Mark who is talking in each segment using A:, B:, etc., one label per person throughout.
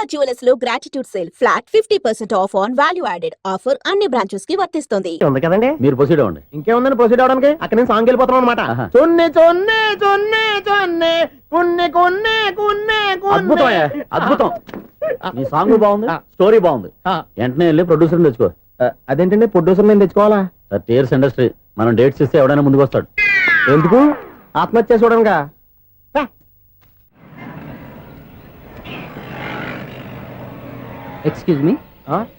A: Sharada జ్యువెలర్స్లో gratitude sale flat fifty percent off on value added offer అన్ని బ్రాంచెస్కి వర్తిస్తుంది.
B: ఉంది కదండి?
C: మీరు ప్రొసీడ్ అవ్వండి.
B: ఇంకేముందని ప్రొసీడ్ అవడానికి? అక్కడ నేను సాంగ్ వెళ్ళిపోతున్నాం అనమాట
C: ఆహా.
B: చొన్నే చొన్నే చొన్నే చొన్నే కున్నే కొన్నే కున్నే
C: అద్భుతం అయ్యా, అద్భుతం. మీ సాంగ్ బాగుంది. స్టోరీ బాగుంది.
B: ఆ.
C: వెంటనే వెళ్ళి ప్రొడ్యూసర్ తెచ్చుకో.
B: అదేంటండి? ప్రొడ్యూసర్ నేను తెచ్చుకోవాలా?
C: థర్టీ ఇయర్స్ ఇండస్ట్రీ మనం డేట్స్ ఇస్తే ఎవడైనా ముందుకు వస్తాడు
B: ఎందుకు? ఆత్మహత్య చూడనుగా.
D: Excuse me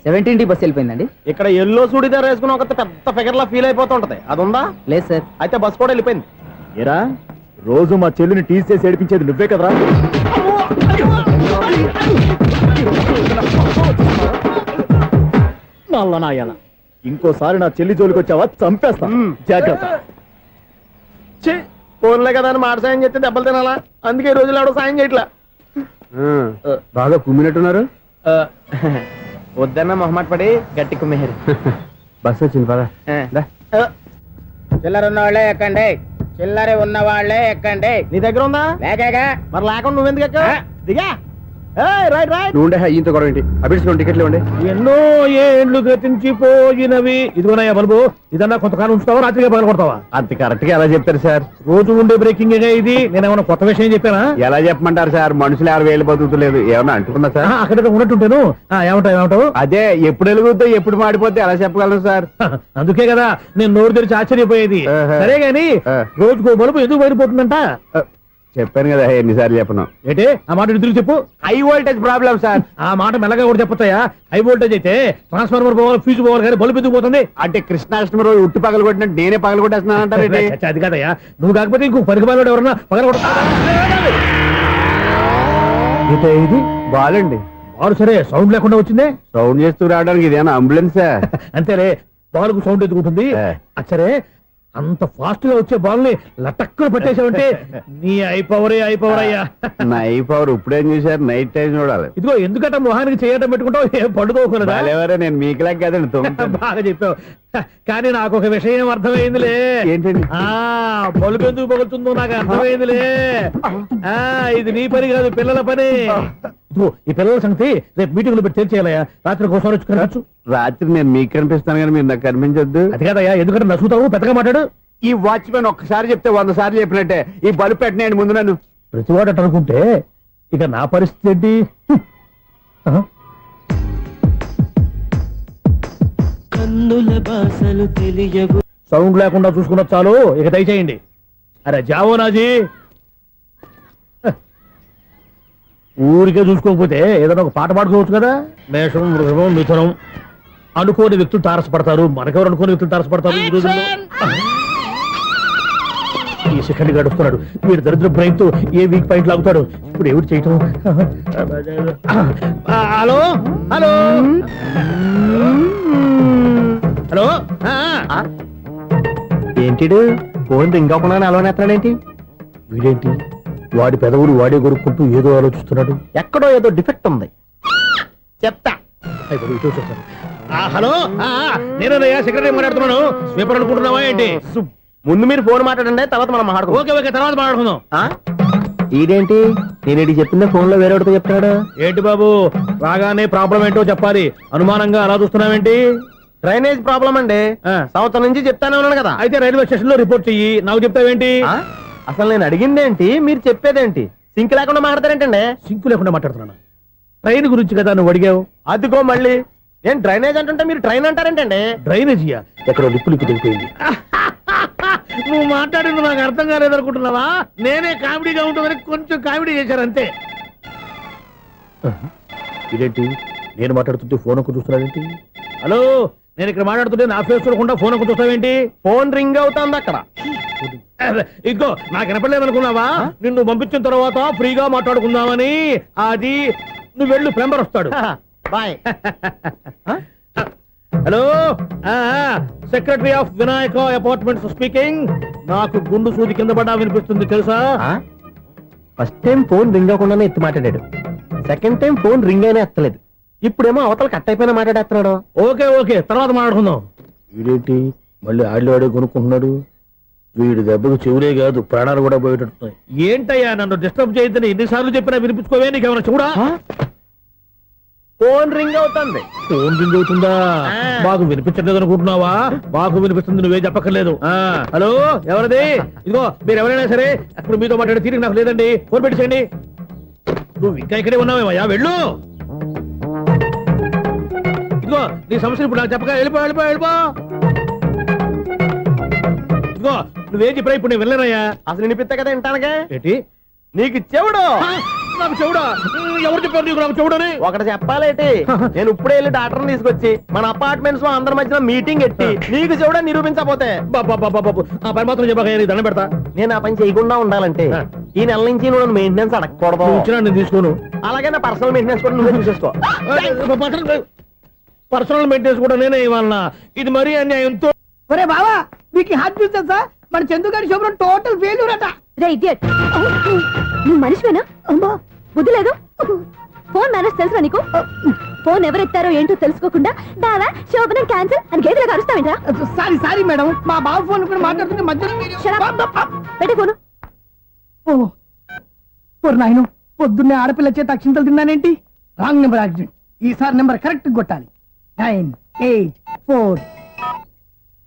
D: seventeen D bus వెళ్ళిపోయిందండి.
B: ఇక్కడ ఎల్లో చూడిదార్ వేసుకుని ఒక పెద్ద ఫిగర్ లా ఫీల్ అయిపోతుంటది అది ఉందా
D: లేదు సార్
B: అయితే బస్ కూడా వెళ్ళిపోయింది.
E: ఏరా? రోజు మా చెల్లిని టీస్ చేసి ఏడిపించేది నువ్వే కదరా? ఇంకోసారి నా చెల్లి జోలికి వచ్చావా? చంపేస్తా. జాగ్రత్త.
B: ఛీ, ఫోన్లే కదా అని మాట సాయం చేస్తే దెబ్బలు తినాలా? అందుకే ఈ రోజులు ఎవడో సాయం చేయట్లా.
C: బాగా కుమ్మినట్టున్నారు?
B: వద్దన్న మొహమాట పడి గట్టి కుమ్మేరు
C: బస్ వచ్చింది పదా.
D: చిల్లర ఉన్న వాళ్ళే ఎక్కండి. చిల్లర ఉన్న వాళ్ళే ఎక్కండి.
B: నీ దగ్గర ఉందా?
D: లేకగా?
B: మరి లేకుండా నువ్వెందుకు ఎక్కా దిగా. Right right.
C: నువ్వు ఉండే ఈయంత గొడవ ఏంటి? అభిడ్స్ టికెట్లు ఇవ్వండి.
E: ఎన్నో ఏండ్లు గతించిపోయినవి. ఇదిగోనయ్యా బల్బు ఇదన్నా కొంతకాలం ఉంచుతావా రాత్రిగా పగల కొడతావా?
C: అంత కరెక్ట్గా ఎలా చెప్తారు సార్?
E: రోజు ఉండే బ్రేకింగ్ ఇది. నేనేమన్నా కొత్త విషయం చెప్పానా?
C: ఎలా చెప్పమంటారు సార్? మనుషులు ఎవరు వేలు బతుకుతలేదు. ఏమన్నా అంటున్నా సార్?
E: అక్కడ ఉన్నట్టుంటాను. ఏమంటావు ఏమంటావు?
C: అదే ఎప్పుడు వెలుగుతో ఎప్పుడు మాడిపోతే ఎలా చెప్పగలరు సార్?
E: అందుకే కదా నేను నోరు తెరిచి ఆశ్చర్యపోయేది. సరే గాని. రోజుకో బలుపు ఎందుకు బయటపోతుందంట
C: చెప్పాను కదా ఎన్నిసార్లు చెప్పను.
E: ఏంటే? ఆ మాట ఎదురు చెప్పు.
C: High voltage problem sir.
E: ఆ మాట మెల్లగా కూడా చెప్పొచ్చాయా హై వోల్టేజ్ అయితే ట్రాన్స్ఫార్మర్ పోవాలి ఫ్యూజ్ పోవాలి కానీ బల్బు ఎందుకు పోతుంది?
C: అంటే కృష్ణాష్టమి రోజు ఉట్టి పగలు కొట్టినట్టు నేనే పగలు కొట్టేస్తున్నాను
E: చచ్చా, అది కాదయ్యా. నువ్వు కాకపోతే ఇంకో పనికి బాగా ఎవరన్నా పగల ఇది?
C: బాలండి.
E: బాలు సరే సౌండ్ లేకుండా వచ్చిందే?
C: సౌండ్ చేస్తూ రావడానికి ఇదేనా అంబులెన్స్?
E: అంతేలే బాల్కు సౌండ్ ఎదుగుతుంది
C: ఏ.
E: అంత ఫాస్ట్గా వచ్చే బాల్ని లటక్కున పట్టేసావంటే నీ ఐ పవరే ఐ పవర్ అయ్యా.
C: నైఫ్ అవర్ ఇప్పుడేం చూసారు నైట్ టైం చూడాలి.
E: ఇదిగో ఎందుకంటే మొహానికి చేయటం పెట్టుకుంటావు? ఏం పండుకోకూడదా
C: బాలేవరే నేను మీకులా కదండి
E: బాగా చెప్పావు. కానీ నాకు ఒక విషయం అర్థమైందిలే.
C: ఏంటండి
E: ఆ బలుపు ఎందుకు పగులుతుందో నాకు అర్థమైందిలే. ఆ ఇది నీ పని కాదు పిల్లల పని. ఇదిగో, ఈ పిల్లల సంగతి రేపు మీటింగ్లో పెట్టి తెలిసేయాలయ్యా రాత్రి ఒకసారి వచ్చి కనవచ్చు
C: రాత్రి నేను మీకు కనిపిస్తాను కానీ మీరు నాకు కనిపించొద్దు.
E: అది కాదయ్యా ఎందుకంటే నసుగుతావు పెద్దగా మాట్లాడు.
C: ఈ వాచ్మెన్ ఒక్కసారి చెప్తే వంద సార్లు చెప్పినట్టే. ఈ బల్బు పెట్టినాయండి ముందు నన్ను.
E: ప్రతివాడు అట్ట అనుకుంటే ఇక నా పరిస్థితి ఏంటి?
F: తెలియవు.
E: సౌండ్ లేకుండా చూసుకున్న చాలు ఇక దయచేయండి. అరే జావో నాజీ. ఊరికే చూసుకోకపోతే ఏదైనా ఒక పాట పాడుకోవచ్చు కదా? మేషం వృషభం మిథునం. అనుకోని వ్యక్తులు తారసపడతారు మనకెవరు అనుకోని వ్యక్తులు తారసపడతారు? ఈ రోజుల్లో ఈ సెకండ్ గడుపుతున్నాడు. వీడు దరిద్ర బ్రెయిన్తో ఏ వీక్ పాయింట్ లాగుతాడు? ఇప్పుడు ఎవరు చేయటం? హలో? హలో? హలో?
B: ఏంటిడు? ఫోన్ రింగ్ అవ్వకుండా అలవనేస్తాడేంటి
E: వీడేంటి? వాడి పెదవులు వాడే కొరుక్కుంటూ ఏదో ఆలోచిస్తున్నాడు.
B: ఎక్కడో ఏదో డిఫెక్ట్ ఉంది. చెప్తా.
E: ఆ, హలో? ఆ, నేనయ్యా సెక్రటరీ మాట్లాడుతున్నాను? స్వీపర్ అనుకుంటున్నావా ఏంటి?
B: ముందు మీరు ఫోన్ మాట్లాడండి తర్వాత మనం మాట్లాడుకో
E: ఓకే ఓకే తర్వాత మాట్లాడుకుందాం.
B: ఈడేంటి? నేను చెప్పిందే ఫోన్లో వేరే ఒకటి చెప్తాడు
E: ఏంటి బాబు? రాగానే ప్రాబ్లం ఏంటో చెప్పాలి. అనుమానంగా అలా చూస్తున్నావేంటి?
B: డ్రైనేజ్ ప్రాబ్లం అండి.
E: ఆ,
B: సంవత్సరం నుంచి చెప్తానే ఉన్నాను కదా.
E: అయితే రైల్వే స్టేషన్లో రిపోర్ట్ చెయ్యి. నాకు చెప్తావేంటి?
B: ఆ? అసలు నేను అడిగిందేంటి? మీరు చెప్పేదేంటి? సింక్ లేకుండా మాట్లాడతారేంటండి?
E: సింకు లేకుండా మాట్లాడుతున్నాను? ట్రైన్ గురించి కదా నువ్వు అడిగావు?
B: అదిగో మళ్ళీ. ఏం డ్రైనేజ్ అంటుంటే మీరు ట్రైన్ అంటారేంటండి?
E: డ్రైనేజీయా ఎక్కడో లిప్పు లిప్పు తెగిపోయింది నువ్వు మాట్లాడింది నాకు అర్థం కాలేదనుకుంటున్నావా? నేనే కామెడీగా ఉంటుందని కొంచెం కామెడీ చేశారు అంతే ఇదేంటి? నేను మాట్లాడుతుంటే ఫోన్ ఒక్క చూస్తున్నావేంటి? హలో నేను ఇక్కడ మాట్లాడుతుంటే నా ఫేస్ చూడకుండా ఫోన్ ఒక్క చూస్తావేంటి
B: ఫోన్ రింగ్ అవుతుంది అక్కడ.
E: ఇంకో నాకు వినపడలేదు అనుకున్నావా నిన్ను పంపించిన తర్వాత ఫ్రీగా మాట్లాడుకుందామని. అది నువ్వు వెళ్ళు ప్లంబర్ వస్తాడు.
B: Bye
E: hello secretary of Vinayaka apartments speaking నాకు గుండు సూది కింద పడ్డా వినిపిస్తుంది తెలుసా?
B: ఫస్ట్ టైం ఫోన్ రింగ్ అవ్వకుండానే ఎత్తి మాట్లాడాడు. సెకండ్ టైం ఫోన్ రింగ్ అయినా ఎత్తలేదు. ఇప్పుడేమో అవతల కట్ అయిపోయినా మాట్లాడేస్తున్నాడు.
E: Okay okay. తర్వాత మాట్లాడుకుందాం. వీడేంటి? మళ్ళీ ఆడిలో ఆడే కొనుక్కుంటున్నాడు? వీడి దెబ్బకు చెవులే కాదు ప్రాణాలు కూడా పోయేటట్టున్నాయి. ఏంటయ్యా నన్ను డిస్టర్బ్ చేయొద్దని ఎన్నిసార్లు చెప్పినా వినిపించుకోవే నీకేమైనా చూడా
B: ఫోన్ రింగ్ అవుతుంది.
E: ఫోన్ రింగ్ అవుతుందా. మాకు వినిపించలేదు అనుకుంటున్నావా? మాకు వినిపిస్తుంది నువ్వే చెప్పక్కర్లేదు. హలో ఎవరిది? ఇదిగో మీరు ఎవరైనా సరే అక్కడ మీతో మాట్లాడే తీరిక నాకు లేదండి. ఫోన్ పెట్టేసేయండి. నువ్వు ఇంకా ఇక్కడే ఉన్నావేమయ్యా? వెళ్ళు. ఇదిగో నీ సమస్యలు ఇప్పుడు నాకు చెప్పక వెళ్ళిపో వెళ్ళిపో వెళ్ళిపో. ఇదిగో నువ్వేం చెప్పరా ఇప్పుడు నేను వెళ్ళానయ్యా
B: అసలు వినిపిస్తా కదా వింటానుగా
E: ఏంటి?
B: నీకు చెవుడు.
E: నాకు చెవుడా? ఎవరు చెప్పారు నీకు నాకు చెవుడని?
B: ఒకటి చెప్పాలేటి. నేను ఇప్పుడే వెళ్ళి డాక్టర్ తీసుకొచ్చి మన అపార్ట్మెంట్స్లో అందరి మధ్యన మీటింగ్ ఎట్టి నీకు చెవుడా నిరూపించకపోతే.
E: బాబా బాబా బాబు ఆ పని మాత్రం చెప్పక నీకు దండం పెడతా.
B: నేను ఆ పని చేయకుండా ఉండాలంటే. ఈ నెల నుంచి నువ్వు మెయింటెనెన్స్ అడగకూడదు.
E: నువ్వు ఇచ్చినా నేను తీసుకోను.
B: అలాగే నా పర్సనల్ మెయింటెనెన్స్ కూడా నువ్వే చూసేసుకో.
E: పర్సనల్ మెయింటెనెన్స్ కూడా నేనే ఇవ్వాలన్నా. ఇది మరీ అన్యాయంతో
D: ఒరే బావా మీకు హార్ట్ చూస్తే సార్ మన చందుగారి శుభ్రం టోటల్ ఫెయిల్యూర్ అట.
A: రే ఇడియట్ నువ్వు మనిషివేనా? బుద్ధి లేదు? ఫోన్ మేనేజ్ తెలుసా నీకు? ఫోన్ ఎవరెత్తారో ఏంటో తెలుసుకోకుండా బావా శోభనం క్యాన్సిల్ అని గేదెలకు అరుస్తావేంట్రా?
D: Sorry sorry madam. మా బావ ఫోన్ కూడా మాట్లాడుతుంటే మధ్యలో.
A: పెట్టే ఫోను.
D: ఓ నాయను పొద్దున్నే ఆడపిల్ల చేత అక్షింతలు తిన్నానేంటి? Wrong number accident. ఈసారి నెంబర్ కరెక్ట్ కొట్టాలి. Nine eight four.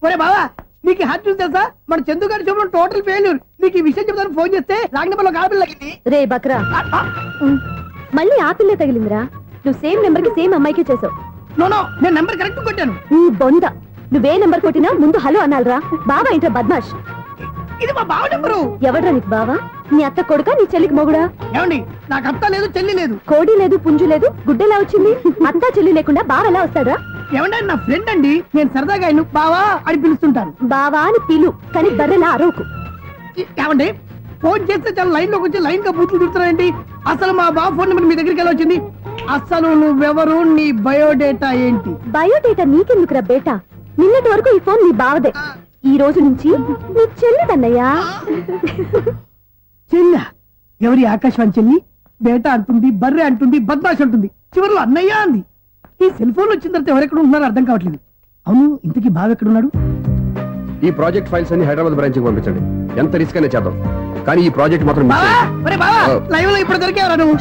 D: ఒరే బావా నీకు హార్ట్ చూసి తెలుసా? మన చందు గారి శుభ్రం టోటల్ ఫెయిల్యూర్. నీకు ఈ విషయం చెప్తాను ఫోన్ చేస్తే రాంగ్ నెంబర్లో తగ్గింది
A: రే బక్రా. మళ్ళీ ఆ పిల్లే తగిలిందిరా. నువ్వు సేమ్ నెంబర్కి సేమ్ అమ్మాయికి చేసావు.
D: నో నో నేను నెంబర్ కరెక్ట్ కొట్టాను.
A: నీ బొంద. నువ్వే నెంబర్ కొట్టినా ముందు హలో అనాలరా. బావా ఏంట్రా బద్మాష్?
D: ఇది మా బావ నెంబరు.
A: ఎవడ్రా నీకు బావా? నీ అత్త కొడుక నీ చెల్లికి మొగుడా?
D: ఏమండి నాకు అత్త లేదు చెల్లి లేదు.
A: కోడి లేదు పుంజు లేదు గుడ్డెలా వచ్చింది? అత్త చెల్లి లేకుండా బావ ఎలా వస్తాడా
D: ఏమంటే నా ఫ్రెండ్ అండి. నేను సరదాగా ఆయన బావా అని పిలుస్తుంటాను.
A: బావా అని పిలు కానీ బర్రెలా అరవకు.
D: ఈ- ఏమండి ఫోన్ చేస్తే చాలా లైన్లోకి వచ్చి లైన్గా బూతులు తిడుతున్నాయండి అసలు మా బావ ఫోన్ నెంబర్ మీ దగ్గరికి ఎలా వచ్చింది? అసలు నువ్వెవరు? నీ బయోడేటా ఏంటి?
A: బయోడేటా నీకెందుకురా బేటా? నిన్నటి వరకు ఈ ఫోన్ నీ బావదే. ఈ రోజు నుంచి నీ చెల్లిదన్నయ్యా.
D: చెల్ల? ఎవరి ఆకాశవాణి చెల్లి? బేటా అంటుంది బర్రె అంటుంది బద్మాష్ అంటుంది. చివరిలో అన్నయ్య అంది. ఈ సెల్ ఫోన్ వచ్చిన తర్వాత ఎవరెక్కడ ఉంటున్నారో అర్థం కావట్లేదు. అవును ఇంతకీ బావ ఎక్కడున్నాడు
C: ఈ ప్రాజెక్ట్ ఫైల్స్ అన్ని హైదరాబాద్ బ్రాంచ్కి పంపించండి. ఎంత రిస్క్ అయినా చేద్దాం. కానీ ఈ ప్రాజెక్ట్ మాత్రం miss
D: బావా!
C: చేయొద్దు.
D: ఒరే బావా! లైవ్లో ఇప్పుడు దొరికేవరా నువ్వు.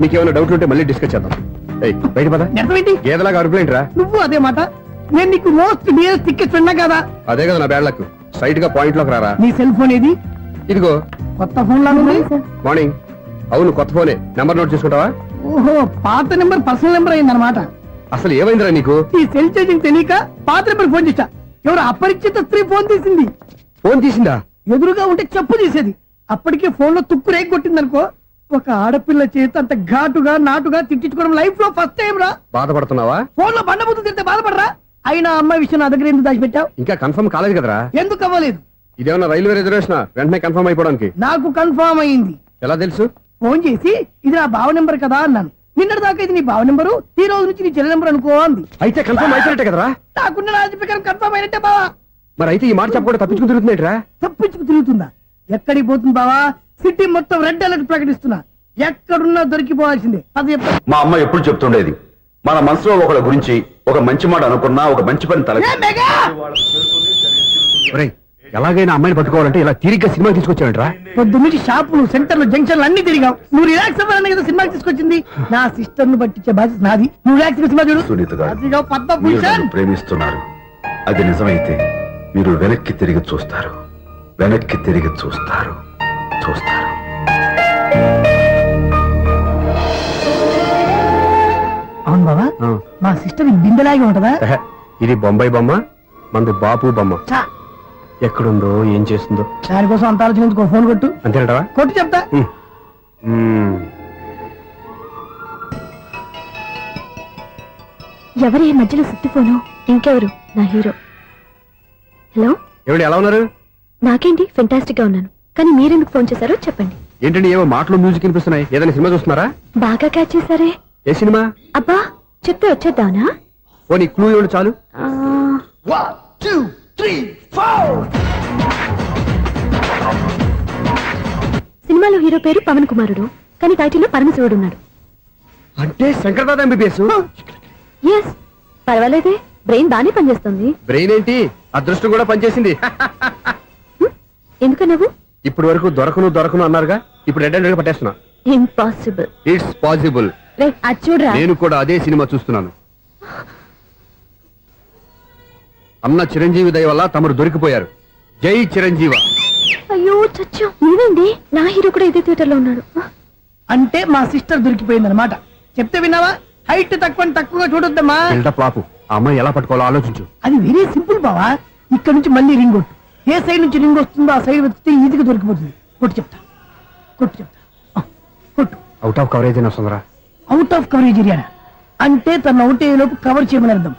C: మీకు ఏమైనా డౌట్ ఉంటే మళ్ళీ డిస్కస్ చేద్దాం. ఏయ్ బయట పద.
D: నిజమేంటి
C: గేదలాగా అరుపులేంటి రా
D: నువ్వు అదే మాట. నేను నీకు మోస్ట్ డియరెస్ట్ టికెట్ ఫ్రెండ్ కదా.
C: అదే కదా నా బ్యాడ్ లక్ స్ట్రైట్గా పాయింట్లోకి రారా?
D: నీ సెల్ ఫోన్ ఏది?
C: ఇదిగో.
D: కొత్త ఫోన్ ఉంది?
C: మార్నింగ్ అవును కొత్త ఫోనే నెంబర్ నోట్ చేసుకుంటావా?
D: ఓహో పాత నెంబర్ పర్సనల్ నెంబర్ అయిందన్నమాట.
C: అసలు ఏమైందిరా నీకు?
D: ఈ సెల్ చేసింగ్ తెలియక పాత నెంబర్ ఫోన్ చేశా. ఎవరు అపరిచిత స్త్రీ ఫోన్ తీసింది.
C: ఫోన్ తీసిందా?
D: ఎదురుగా ఉంటే చెప్పు తీసేది. అప్పటికే ఫోన్లో తుక్కు రేగి కొట్టిందనుకో ఒక ఆడపిల్ల చేత అంత ఘాటుగా నాటుగా తిట్టించుకోవడం లైఫ్లో ఫస్ట్ టైం రా.
C: బాధపడుతున్నావా?
D: ఫోన్లో బండబుద్ధి తింటే బాధపడరా? అయినా అమ్మాయి విషయం నా దగ్గర ఎందుకు దాచిపెట్టావు?
C: ఇంకా కన్ఫర్మ్ కాలేదు కదరా?
D: ఎందుకు అవ్వలేదు?
C: ఇదేమన్నా రైల్వే రిజర్వేషన్? వెంటనే కన్ఫర్మ్ అయిపోవడానికి.
D: నాకు కన్ఫర్మ్ అయింది.
C: ఎలా తెలుసు?
D: ఫోన్ చేసి ఇది నా బావ నెంబర్ కదా అన్నాను. నిన్నటి దాకా ఇది నీ బావ నెంబరు ఈ రోజు నుంచి నీ చెల్లి నెంబర్ అనుకో అంది.
C: అయితే కన్ఫర్మ్ అయిపోయినట్టే కదరా?
D: నాకున్న రాజు ప్రకారం కన్ఫర్మ్ అయినట్టే బావా.
C: మరి అయితే ఈ మాట చెప్పకుండా తప్పించుకుని తిరుగుతున్నట్రా
D: తప్పించుకు తిరుగుతుందా? ఎక్కడికి పోతుంది బావా? సిటీ మొత్తం రెడ్ అలర్ట్ ప్రకటిస్తున్నా. ఎక్కడున్నా దొరికిపోవాల్సిందే. అది
G: మా అమ్మ ఎప్పుడు చెప్తుండేది మన మనసులో ఒకళ్ళ గురించి ఒక మంచి మాట అనుకున్నా ఒక మంచి పని తల
D: ఏ మెగా!
C: ఒరేయ్, ఎలాగైనా అమ్మాయిని పట్టుకోవాలంటే ఇలా తీరిగ్గా సినిమా తీసుకొచ్చావంట్రా?
D: పొద్దు నుంచి షాపులు సెంటర్లు జంక్షన్లు అన్ని తిరిగావు. నువ్వు రిలాక్స్ అవ్వాలని కదా సినిమాకి తీసుకొచ్చింది? నా సిస్టర్ను పట్టించే బాధ్యత నాది. నువ్వు రిలాక్స్ సినిమా చూడు.
G: సునీత గారు
D: అదిగో
G: మీరు
D: పద్మభూషణ్
G: నన్ను ప్రేమిస్తున్నారు. అది నిజమైతే మీరు వెనక్కి తిరిగి చూస్తారు. వెనక్కి తిరిగి చూస్తారు. చూస్తారు.
D: అవును బాబా. మా సిస్టర్ బిందెలాగే ఉంటదా?
C: ఇది బొంబాయి బొమ్మ మంది బాపు బొమ్మ.
D: చా,
C: ఎక్కడుందో ఏం చేస్తుందో.
D: దానికోసం అంత ఆలోచించుకో ఫోన్ కొట్టు.
C: అంతేనటవా?
D: కొట్టు చెప్తా.
A: ఎవరి ఈ మధ్యలో సుత్తి ఫోను ఇంకెవరు? నా హీరో. హలో?
C: ఏమిటి ఎలా ఉన్నారు?
A: నాకేంటి ఫెంటాస్టిక్గా ఉన్నాను. కానీ మీరెందుకు ఫోన్ చేశారో చెప్పండి.
C: ఏంటండి ఏవో మాటలు మ్యూజిక్ వినిపిస్తున్నాయి. ఏదైనా సినిమా చూస్తున్నారా?
A: బాగా క్యాచ్ చేశారే.
C: ఏ సినిమా?
A: అబ్బా చెప్తే వచ్చేద్దానా
C: ఓ నీ క్లూ ఇవ్వండి చాలు.
A: ఆ, సినిమాలో హీరో పేరు పవన్ కుమారుడు. కానీ టైటిల్లో పరమశివుడు ఉన్నాడు.
C: అంటే శంకర్దాద ఎంబీబీఎస్?
A: ఎస్ పర్వాలేదే. బ్రెయిన్ బానే పనిచేస్తుంది.
C: బ్రెయిన్ ఏంటి? అదృష్టం కూడా పనిచేసింది.
A: ఎందుకు నువ్వు?
C: ఇప్పటి వరకు దొరకను దొరకను అన్నారుగా. ఇప్పుడు రెడ్ హ్యాండ్ పట్టేస్తున్నా.
A: ఇంపాసిబుల్
C: ఇట్స్ పాసిబుల్
A: చూడరా.
C: నేను కూడా అదే సినిమా చూస్తున్నాను. అన్న చిరంజీవి దయ వల్ల తమరు దొరికిపోయారు. జై చిరంజీవ.
A: అయ్యో చచ్చు. నేనండి నా హీరో కూడా ఇదే థియేటర్లో ఉన్నాడు.
D: అంటే మా సిస్టర్ దొరికిపోయింది అనమాట చెప్తే విన్నావా? హైట్ తక్కువ తక్కువగా చూడొద్దమ్మా.
C: బిల్డప్ అమ్మాయి ఎలా పట్టుకోవాలో ఆలోచించు.
D: అది వెరీ సింపుల్ బావా. ఇక్కడ నుంచి మళ్ళీ రింగ్ కొట్టు. ఏ సైడ్ నుంచి రింగ్ వస్తుందో ఆ సైడ్ వెతికితే ఈజీగా దొరికిపోతుంది. కొట్టు చెప్తా. కొట్టు చెప్తా. కొట్టు.
C: అవుట్ ఆఫ్ కవరేజ్ అయినా సుందరా?
D: అవుట్ ఆఫ్ కవరేజ్ ఏరియా అంటే తన అవుట్ లోపు కవర్ చేయమని అర్థం.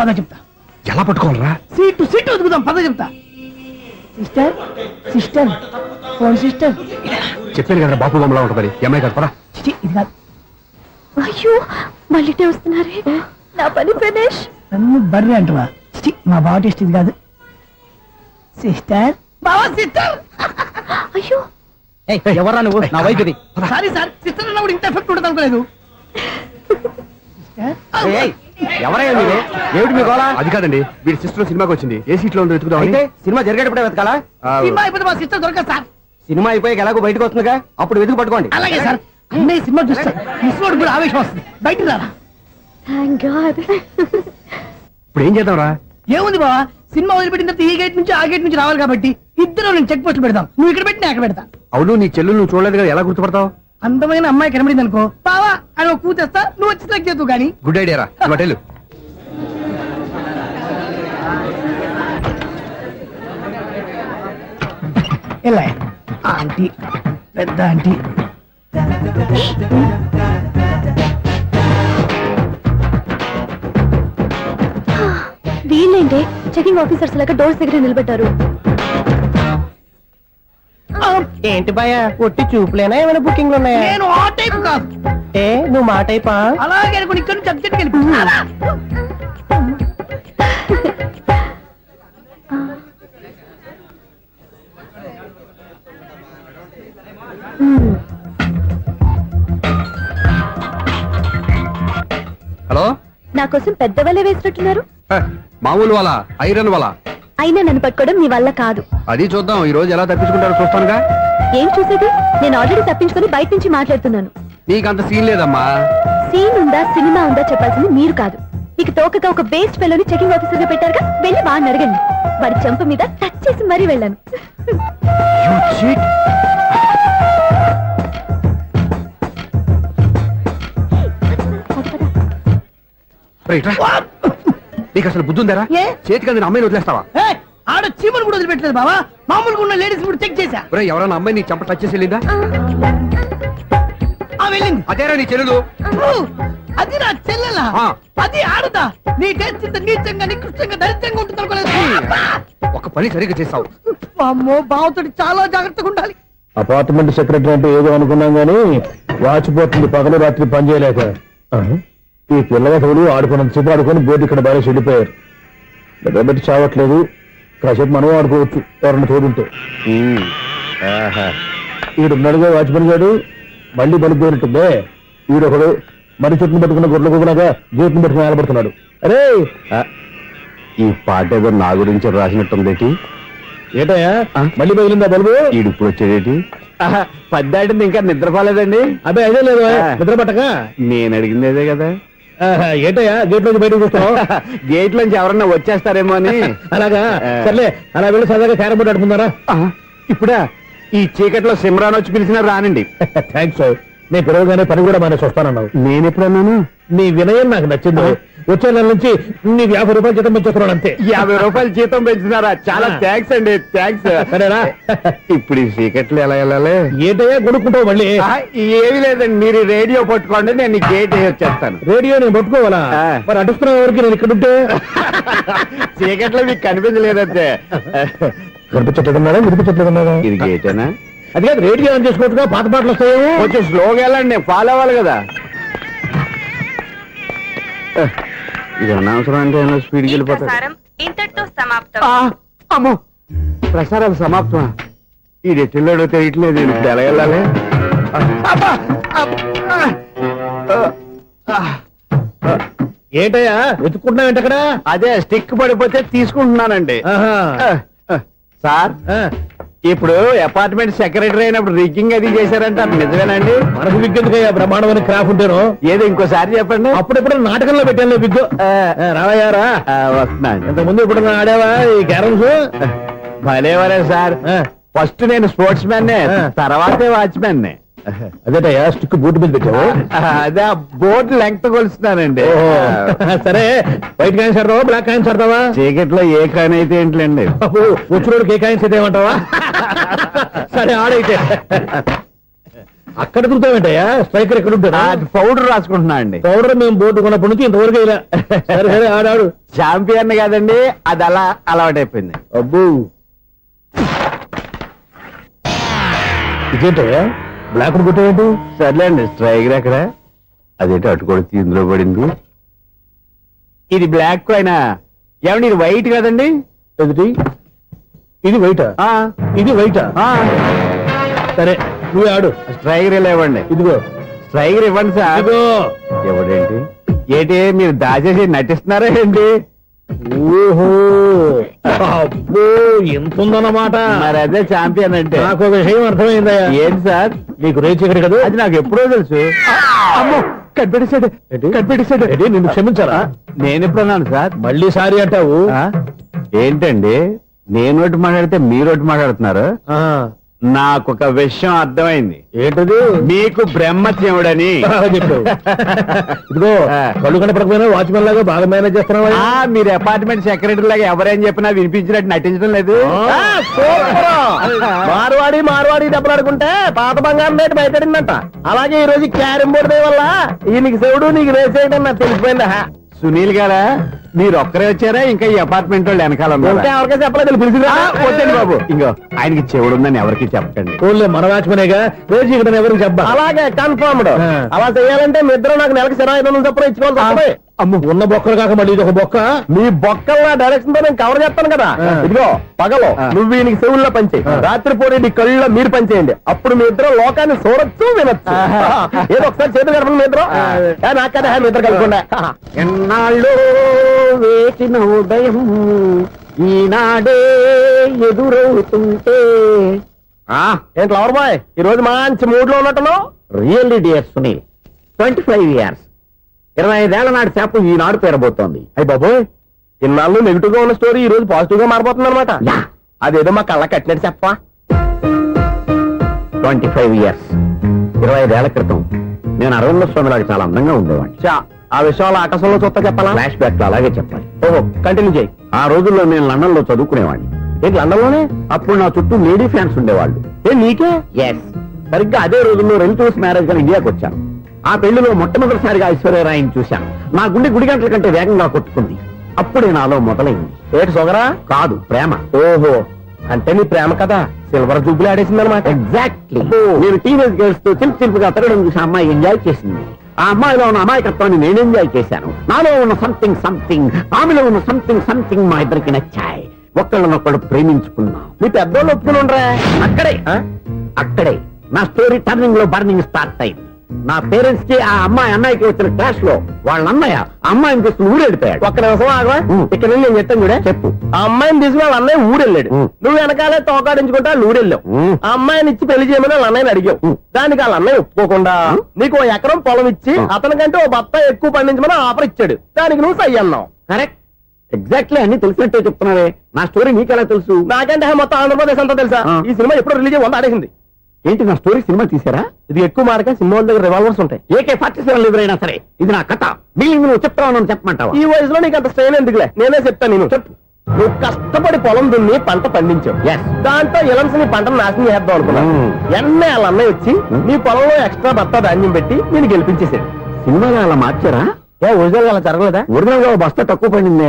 D: పద చెప్తా.
C: ఎలా పట్టుకోవాలరా?
D: సీటు సీటు వదుకుదాం పద చెప్తా. Sister sister phone sister.
C: చెప్పాను కదా బాపు బొమ్మలా ఉంటుందని. ఈ అమ్మాయి కదా పరా
D: ఇది కాదు.
A: అయ్యో మళ్ళీ ఇటే వస్తున్నారే? నా పని ఫినిష్
D: నన్ను బర్రె అంటవా మా బావ టేస్ట్ ఇది కాదు. సిస్టర్. బావా సిస్టర్!
A: అయ్యో.
B: ఎవరా నువ్వు? నా వైపు ఇది
D: సారీ సార్. సిస్టర్ అన్నప్పుడు ఇంత ఎఫెక్ట్ ఉండదు అనుకోలేదు
B: ఎవరయ్యా మీరు? ఏమిటి మీ గోళ
C: అది కాదండి వీడి సిస్టర్ సినిమాకి వచ్చింది. ఏ సీట్లో ఉందో
B: అయితే
C: వెతుకుదామని
B: సినిమా జరిగేటప్పుడే వెతకాలా?
D: సినిమా అయిపోతే మా సిస్టర్ దొరకదు సార్.
B: సినిమా అయిపోయాక ఎలాగో బయటకు వస్తుందిగా? అప్పుడు వెతుకు పట్టుకోండి.
D: అలాగే సార్. అన్నయ్య సినిమా చూస్తారు మిస్ కూడా ఆవేశం వస్తుంది. బయటికి రారా.
A: థ్యాంక్ గాడ్
C: ఇప్పుడు ఏం చేద్దాంరా?
D: ఏముంది బావా? సినిమా వదిలిపెట్టిన తర్వాత ఈ గేట్ నుంచి ఆ గేట్ నుంచి రావాలి కాబట్టి ఇద్దరు నేను చెక్ పోస్ట్ పెడతాం. నువ్వు ఇక్కడ పెట్టి నేను అక్కడ పెడతా.
C: అవును నీ చెల్లెలు నువ్వు చూడలేదు కదా ఎలా గుర్తుపడతావు?
D: అందమైన అమ్మాయి కనబడింది అనుకో. బావా అని ఒక కూతేస్తా నువ్వు వచ్చి సెలెక్ట్ చేద్దు కానీ.
C: గుడ్ ఐడియా రా.
D: ఎలా ఆంటీ పెద్ద ఆంటీ.
A: చెకింగ్ ఆఫీసర్స్ లాగా డోర్స్ దగ్గర నిలబెట్టారు
B: ఏంటి భయ ఒట్టి చూపులేనా? ఏమైనా బుకింగ్లు ఉన్నాయా?
D: నేను ఆ టైప్ కాదు
B: ఏ నువ్వు మాట అయిపా
D: అలాగే అనుకుని ఇక్కడ నుంచి అర్జెంట్కి వెళ్ళిపోతున్నా
C: హలో?
A: నా కోసం పెద్ద వలే వేసినట్టున్నారు.
C: మామూలు వాళ్ళ ఐరన్ వాళ్ళ
A: అయినా నన్ను పట్టుకోవడం మీ వల్ల కాదు.
C: అది చూద్దాం ఈ రోజు ఎలా తప్పించుకుంటారో చూస్తానుగా.
A: ఏం చూసేది? నేను ఆల్రెడీ తప్పించుకొని బయట నుంచి మాట్లాడుతున్నాను.
C: నీకు అంత సీన్ లేదమ్మా.
A: సీన్ ఉందా సినిమా ఉందా చెప్పాల్సింది మీరు కాదు. మీకు తోకగా ఒక బేస్ట్ ఫెలోని చెకింగ్ ఆఫీసర్గా పెట్టారుగా వెళ్ళి వాడిని అడగండి. వాడి చెంప మీద టచ్ చేసి మరీ వెళ్ళాను.
C: రైట్. నీకు అసలు బుద్ధి ఉందారా?
D: ఏ?
C: చేతికి అందిన అమ్మాయిని వదిలేస్తావా?
D: ఏయ్, ఆడ చీమలు కూడా వదిలిపెట్టలేదు బావా. మామూలుగా ఉన్న లేడీస్ కూడా చెక్ చేశా.
C: ఒరే ఎవరైనా అమ్మాయి నీ చంప టచ్ చేసి వెళ్ళిందా?
D: ఆ. వెళ్ళింది.
C: అదేరా నీ చెల్లెలు?
D: ఓ, అది నా చెల్లెలా?
C: ఆ.
D: అది ఆడదా? నీ టేస్ట్ ఇంత నీచంగా నికృష్టంగా దరిద్రంగా ఉంటుంది అనుకోలేదు!
C: ఒక పని సరిగ్గా చేస్తావు.
D: అమ్మో బావతోటి చాలా జాగ్రత్తగా ఉండాలి.
E: అపార్ట్మెంట్ సెక్రటరీ అంటే ఏదో అనుకున్నాం గానీ వాచిపోతుంది పగలు రాత్రి పని చేయలేక ఆహా. ఈ పిల్లవతలు ఆడుకున్నంత సేపు ఆడుకొని బోర్డు ఇక్కడ బాగా చెడిపోయారు. నిద్రబెట్టి చావట్లేదు. కాసేపు మనం ఆడుకోవచ్చు ఎవరన్నా తోడుంటే. ఈడున్నాడుగా వాచ్మెన్ గారు మళ్ళీ పడిపోయినట్టుందే ఈడొకడు మరి చెట్టును పట్టుకున్న గొడ్ల కుదలాగా గేట్ని పట్టుకుని నిలబడుతున్నాడు అరే!
G: ఈ పాట ఏదో నా గురించి రాసినట్టుంది
E: ఏటయ్యా? మళ్ళీ పగిలిందా బల్బు?
G: ఈడు ఇప్పుడు వచ్చేదేటి పద్దాటింది ఇంకా నిద్రపోలేదండి.
E: అదే అదే లేదు. నిద్ర పట్టక?
G: నేను అడిగింది అదే కదా.
E: ఏంటయ్యా? గేట్ నుంచి బయటకు చూస్తావు
G: గేట్ నుంచి ఎవరన్నా వచ్చేస్తారేమో అని.
E: అలాగా. సర్లే అలా వెళ్ళి సరదాగా క్యారం బోర్డు ఆడుకుందారా?
G: ఆ, ఇప్పుడా? ఈ చీకట్లో సిమ్రాన్ వచ్చి పిలిచినా రానండి.
E: థ్యాంక్స్ నేను పిలవగానే పని కూడా మానేసి వస్తానన్నావు.
G: నేను ఎప్పుడన్నాను?
E: నీ వినయం నాకు నచ్చింది. వచ్చే నెల నుంచి నీ యాభై రూపాయలు జీతం పెంచుతున్నాను అంతే.
G: యాభై రూపాయలు జీతం పెంచినారా చాలా
E: ఆ.
G: థ్యాంక్స్ అండి థ్యాంక్స్
E: సరేనా?
G: ఇప్పుడు ఈ చీకట్లు ఎలా వెళ్ళాలి?
E: ఏంటయ్యా కొనుక్కుంటావు మళ్ళీ?
G: ఏమీ లేదండి మీరు రేడియో పట్టుకోండి నేను గేట్ వచ్చేస్తాను.
E: రేడియో నేను పట్టుకోవాలా. మరి అడుస్తున్న వరకు నేను ఇక్కడ ఉంటే?
G: చీకట్లో మీకు కనిపించలేదంతే.
E: కనిపించట్లేదన్నారా? వినిపించట్లేదన్నారా?
G: ఇది గేటేనా
E: అది కాదు రేడియో ఆన్ చేసుకోవచ్చుగా పాత పాటలు వస్తాయేమో?
G: కొంచెం స్లోగా వెళ్ళండి నేను ఫాలో అవ్వాలి కదా. ఇది అనవసరం అంటే స్పీడ్కి వెళ్ళిపోతాడు.
H: ప్రసారం ఇంతటితో సమాప్తం.
G: ఆ, అమ్మో ప్రసారాలు సమాప్తమా? ఈ రెట్టిల్లోడో తెలియట్లేదు. నేను ఇప్పుడు ఎలా వెళ్ళాలి? ఆ, అబ్బా! అబ్బా! ఆ, ఆ,
E: ఏంటయ్యా? వెతుక్కుంటున్నావు ఏంటక్కడ?
G: అదే స్టిక్ పడిపోతే తీసుకుంటున్నానండి.
E: ఆహా.
G: ఆ, ఆ, సార్
E: ఆ,
G: ఇప్పుడు అపార్ట్మెంట్ సెక్రటరీ అయినప్పుడు రిగ్గింగ్ అది చేశారంట. నిజమేనండి
E: మనకు విగ్గెందుకయ్యా బ్రహ్మాండమైన క్రాఫ్ ఉంటాను?
G: ఏదో ఇంకోసారి చెప్పండి.
E: అప్పుడెప్పుడు నాటకంలో పెట్టాను విగ్గు రావయ్యారా
G: ఆ, వస్తున్నాను
E: ఇంత ముందు ఇప్పుడు ఆడావా ఈ క్యారమ్స్?
G: భలేవరే సార్. ఫస్ట్ నేను స్పోర్ట్స్ మ్యాన్. తర్వాతే వాచ్మెన్
E: అదేటయ్యా స్టిక్ బూట్ మీద పెట్టావు?
G: అదే ఆ బోర్డు లెంగ్త్ కొలుస్తున్నానండి.
E: సరే వైట్ కాయిన్స్ ఆడతావా బ్లాక్ కాయిన్స్ ఆడతావా
G: చీకట్లో ఏ కాని అయితే ఏంట్లేండి.
E: బాబు వచ్చినోడు కే కాయిన్స్ అయితే ఏమంటావా? సరే ఆడైతే. అక్కడ దొరుకుతావేంటయ్యా స్ట్రైకర్ ఎక్కడ ఉంటాడా?
G: పౌడర్ రాసుకుంటున్నా అండి.
E: పౌడర్ మేము బోర్డు కొన్నప్పటి నుంచి ఇంతవరకు ఇలా సరే సరే ఆడాడు
G: చాంపియన్ కాదండి అది అలా అలవాటైపోయింది.
E: అబ్బు. ఇదేంటయ్యా? బ్లాక్ కొట్టేయండి.
G: సర్లేండి స్ట్రైకర్ ఎక్కడ అదేంటి అటుకొడితే ఇందులో పడింది? ఇది బ్లాక్ అయినా. ఏమండి ఇది వైట్ కదండి?
E: ఎదుటి ఇది వైటా?
G: ఆ,
E: ఇది వైటా?
G: ఆ,
E: సరే నువ్వే ఆడు.
G: స్ట్రైకర్ ఇలా ఇవ్వండి
E: ఇదిగో.
G: స్ట్రైకర్ ఇవ్వండి సార్.
E: ఇదిగో.
G: ఎవడేంటి? ఏంటి మీరు దాచేసి నటిస్తున్నారా ఏంటి?
E: ఓహో అబ్బో ఎంత ఉందన్నమాట
G: మరి అదే చాంపియన్ అంటే.
E: నాకు ఒక విషయం అర్థమైందయ్యా
G: ఏంటి సార్?
E: నీకు రేచి ఇక్కడ కదా?
G: అది నాకు ఎప్పుడో తెలుసు. అమ్మో కనిపెట్టేశాడు. కనిపెట్టేశాడు.
E: నిన్ను క్షమించాలా
G: నేను ఎప్పుడన్నాను సార్?
E: మళ్ళీ సారీ అంటావు?
G: ఆ? ఏంటండి? నేను ఒకటి మాట్లాడితే మీరు ఒకటి మాట్లాడుతున్నారు.
E: ఆ,
G: నాకు ఒక విషయం అర్థమైంది.
E: ఏంటది?
G: మీకు బ్రహ్మత్యముడని
E: బాగా చెప్పావు. ఇదిగో
G: ఆ.
E: కళ్ళు కనపడకపోయినా వాచ్మెన్ లాగా బాగా మేనేజ్ చేస్తున్నావా?
G: ఆ, మీరు అపార్ట్మెంట్ సెక్రటరీ లాగా ఎవరేం చెప్పినా వినిపించినట్టు నటించడం లేదు.
B: మార్వాడి మార్వాడి దెబ్బలాడుకుంటే పాత బంగారం రేటు బయటడిందంట అలాగే ఈ రోజు క్యారం బోర్డు వల్ల ఈయనకి శివుడు నీకు రేసేయడం నాకు తెలిసిపోయిందా.
G: సునీల్ గారా? మీరు ఒక్కరే వచ్చారా? ఇంకా ఈ అపార్ట్మెంట్ వాళ్ళు వెనకాల
B: చెప్పలేదు?
G: వద్దండి బాబు. ఇంకో ఆయనకి చెవుడుందని ఎవరికి చెప్పకండి.
E: ఓన్లీ మన వాచ్మెనేగా రేచి ఇక్కడ ఎవరికి చెప్పా
B: అలాగే కన్ఫర్మ్డ్. అలా చేయాలంటే మీ ఇద్దరు నాకు నెలకి ఇరవై ఐదు వందలు చొప్పున ఇచ్చుకోవాలి.
E: అమ్మ ఉన్న బొక్కలు కాక మళ్ళీ ఇది ఒక బొక్క.
B: మీ బొక్కల నా డైరెక్షన్తో నేను కవర్ చేస్తాను కదా. ఇదిగో పగలు. నువ్వు ఈయనకి చెవుల్లో పంచే. రాత్రి పూట నీ కళ్ళలో మీరు పంచేయండి అప్పుడు మీ ఇద్దరు లోకాన్ని చూడొచ్చు వినొచ్చు. ఏదో ఒకసారి చేతులు కలపండి మీ ఇద్దరు. ఏ, నాకు కదా మీ ఇద్దరు కలపకుండా.
G: ఎన్నాళ్ళు వేసిన ఉదయం ఈనాడే ఎదురవుతుంటే.
B: ఏంటి లవర్ బాయ్? ఈ రోజు మంచి మూడ్లో ఉన్నట్టున్నావు?
G: Really dear Sunil twenty five years. ఇరవై ఐదేళ్ళ నాటి చేప ఈనాడు పేరబోతోంది.
B: అయ్యి బాబోయ్ ఇన్నాళ్ళు నెగిటివ్గా ఉన్న స్టోరీ ఈ రోజు పాజిటివ్గా మారిపోతుంది అనమాట. అదేదో మా కళ్ళ కట్టినట్టు చెప్పా
G: ట్వంటీ ఫైవ్ ఇయర్స్ ఇరవై ఐదేళ్ళ క్రితం నేను అరవింద స్వామి లాగా చాలా అందంగా ఉండేవాడిని.
B: చా ఆ విషయాలు ఆకాశంలో చూస్తా చెప్పాలా
G: ఫ్లాష్ బ్యాక్లో అలాగే చెప్పాలి.
B: ఓహో కంటిన్యూ చేయి.
G: ఆ రోజుల్లో నేను లండన్లో చదువుకునేవాడిని.
B: ఏంటి లండన్లోనే
G: అప్పుడు నా చుట్టూ లేడీ ఫ్యాన్స్ ఉండేవాళ్ళు.
B: ఏ నీకే?
G: ఎస్ సరిగ్గా అదే రోజుల్లో రిలేటివ్స్ మ్యారేజ్గా ఇండియాకి వచ్చాను. ఆ పెళ్ళిలో మొట్టమొదటిసారిగా ఐశ్వర్యరాయని చూశాను. నా గుండె గుడి గంటల కంటే వేగంగా కొట్టుకుంది. అప్పుడే నాలో మొదలైంది.
B: ఏటి సొగరా?
G: కాదు ప్రేమ.
B: ఓహో. అంటే నీ ప్రేమ కదా సిల్వర్ జూబ్లీ ఆడేసింది అనమాట
G: ఎగ్జాక్ట్లీ నేను టీనేజ్ గర్ల్స్తో చిలిపి చిలిపిగా తిరగడం చూసి అమ్మాయి ఎంజాయ్ చేసింది. ఆ అమ్మాయిలో ఉన్న అమాయకత్వాన్ని నేను ఎంజాయ్ చేశాను. నాలో ఉన్న సంథింగ్ సంథింగ్ ఆమెలో ఉన్న సంథింగ్ సంథింగ్ మా ఇద్దరికి నచ్చాయి. ఒక్కళ్ళనొక్కడు ప్రేమించుకున్నాం.
B: మీ పెద్దోళ్ళు ఒప్పుకుని ఉండరా?
G: అక్కడే అక్కడే. నా స్టోరీ టర్నింగ్లో బర్నింగ్ స్టార్ట్ అయింది. నా పేరెంట్స్కి ఆ అమ్మాయి అన్నయ్యకి వచ్చిన క్లాష్లో వాళ్ళ అన్నయ్య అమ్మాయిని తీసుకుని ఊరెళ్ళిపోయాడు
B: ఒక్క నిమిషం ఆగవా. ఇక్కడ నుండి నేను చెప్తాను చూడే
G: చెప్పు
B: ఆ అమ్మాయిని తీసుకుని వాళ్ళ అన్నయ్య ఊరెళ్ళాడు. నువ్వు వెనకాలే తోకాడించుకుంటా వాళ్ళు ఊరెళ్ళావు. ఆ అమ్మాయిని ఇచ్చి పెళ్ళి చేయమని వాళ్ళ అన్నయ్యని అడిగావు. దానికి వాళ్ళ అన్నయ్య ఒప్పుకోకుండా. నీకు ఓ ఎకరం పొలం ఇచ్చి. అతనికంటే ఓ బత్త ఎక్కువ పండించమని ఆఫర్ ఇచ్చాడు దానికి నువ్వు సై అన్నావు
G: కరెక్ట్ ఎగ్జాక్ట్లీ అన్ని తెలిసినట్టే చెప్తున్నావే నా స్టోరీ నీకెలా తెలుసు
B: నాకంటే మొత్తం ఆంధ్రప్రదేశ్ అంతా తెలుసా. ఈ సినిమా ఎప్పుడు రిలీజ్ వంద ఆడేసింది
G: ఏంటి నా స్టోరీ సినిమా తీసారా
B: ఇది ఎక్కువ మార్క సినిమా దగ్గర రివాల్వర్స్ ఉంటాయి.
G: ఏకే ఫార్టీ సెవెన్ ఎదురైనా సరే ఇది నా కథ. బిల్లింగ్ నువ్వు చెప్తావు చెప్పమంటావా?
B: ఈ వయసులో నీకు అంత స్ట్రెయిన్ ఎందుకులే? నేనే చెప్తాను నేను. చెప్పు. నువ్వు కష్టపడి పొలం దున్ని పంట పండించావు. దాంతో ఇలమ్స్ నీ పంటను నాశనం చేద్దాం అనుకున్నాను
G: Hmm.
B: ఎన్నే వాళ్ళ అన్నయ్య వచ్చి
G: Hmm.
B: నీ పొలంలో ఎక్స్ట్రా బత్తా ధాన్యం పెట్టి నేను గెలిపించేసాడు
G: సినిమాలో అలా మార్చారా?
B: ఏ ఒరిజినల్ అలా జరగలేదా?
G: ఒరిజినల్ బస్తా తక్కువ పడింది.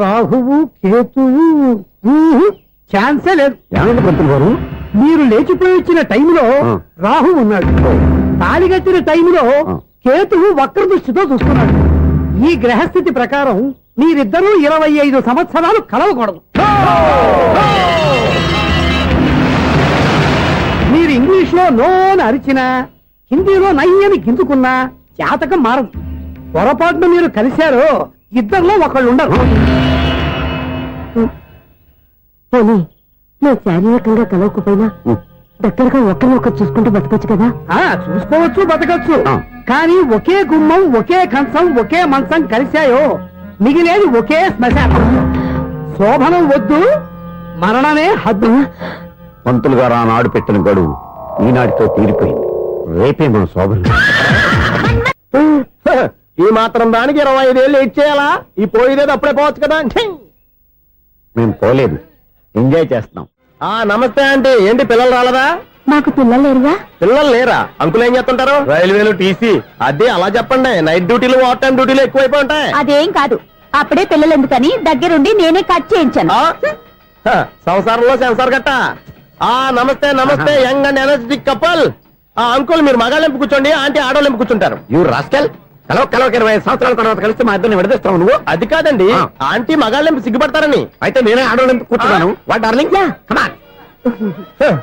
I: రాహువు కేతువు ఛాన్సే లేదు.
G: పంతులు గారు?
I: మీరు లేచిపోయి వచ్చిన టైంలో. రాహు ఉన్నాడు. తాళి కట్టిన టైంలో. కేతువు వక్ర దృష్టితో చూస్తున్నాడు. ఈ గ్రహస్థితి ప్రకారం మీరిద్దరూ ఇరవై ఐదు సంవత్సరాలు కలవకూడదు. మీరు ఇంగ్లీష్లో నోన్ అరిచినా హిందీలో నయ్యని గింజుకున్నా జాతకం మారదు. పొరపాటున మీరు కలిశారో ఇద్దరిలో ఒకళ్ళు ఉండరు.
J: పోనీ మేము శారీరకంగా కలవకపోయినా. దగ్గరగా ఒకరినొకరు చూసుకుంటూ బతకొచ్చు కదా?
I: ఆ చూసుకోవచ్చు బతకచ్చు. కానీ ఒకే గుమ్మం ఒకే కంచం ఒకే మంచం కలిశాయో. మిగిలేది ఒకే శ్మశానం. శోభనం వద్దు మరణమే హద్దు.
G: పంతులు గారు ఆనాడు పెట్టిన గడువు ఈనాటితో తీరిపోయింది. రేపే మన శోభనం.
B: ఈ మాత్రం దానికి ఇరవై ఐదేళ్ళు వెయిట్ చేయాలా? ఈ పోయేదేదో అప్పుడే పోవచ్చు కదా!
G: మేము పోలేదు. ఎంజాయ్ చేస్తున్నాం.
B: ఆ నమస్తే ఆంటీ. ఏంటి పిల్లలు రాలదా?
J: మాకు పిల్లలు లేరుగా?
B: పిల్లలు లేరా? అంకులు ఏం చేస్తుంటారు? రైల్వేలు టీసీ. అదే అలా చెప్పండి. నైట్ డ్యూటీలు ఓవర్ టైం డ్యూటీలు ఎక్కువైపోయి ఉంటాయి.
J: అదేం కాదు. అప్పుడే పిల్లలు ఎందుకని దగ్గరుండి నేనే కట్ చేయించాను.
B: సంసారంలో సెన్సార్ గట్ట. ఆ నమస్తే నమస్తే యంగ్ అండ్ ఎనర్జెటిక్ కపుల్. ఆ అంకుల్ మీరు మగాళ్ళెంపు కూర్చోండి ఆంటీ ఆడోళ్ళెంపు కూర్చుంటారు.
G: You rascal? కలవ కలవ ఇరవై ఐదు సంవత్సరాల తర్వాత కలిస్తే మా ఇద్దరిని విడదీస్తావు నువ్వు?
B: అది కాదండి. ఆంటీ మగాళ్ళెంపు సిగ్గుపడతారని.
G: అయితే నేనే ఆడవాళ్ళు కూర్చున్నాను. What darling? కమాన్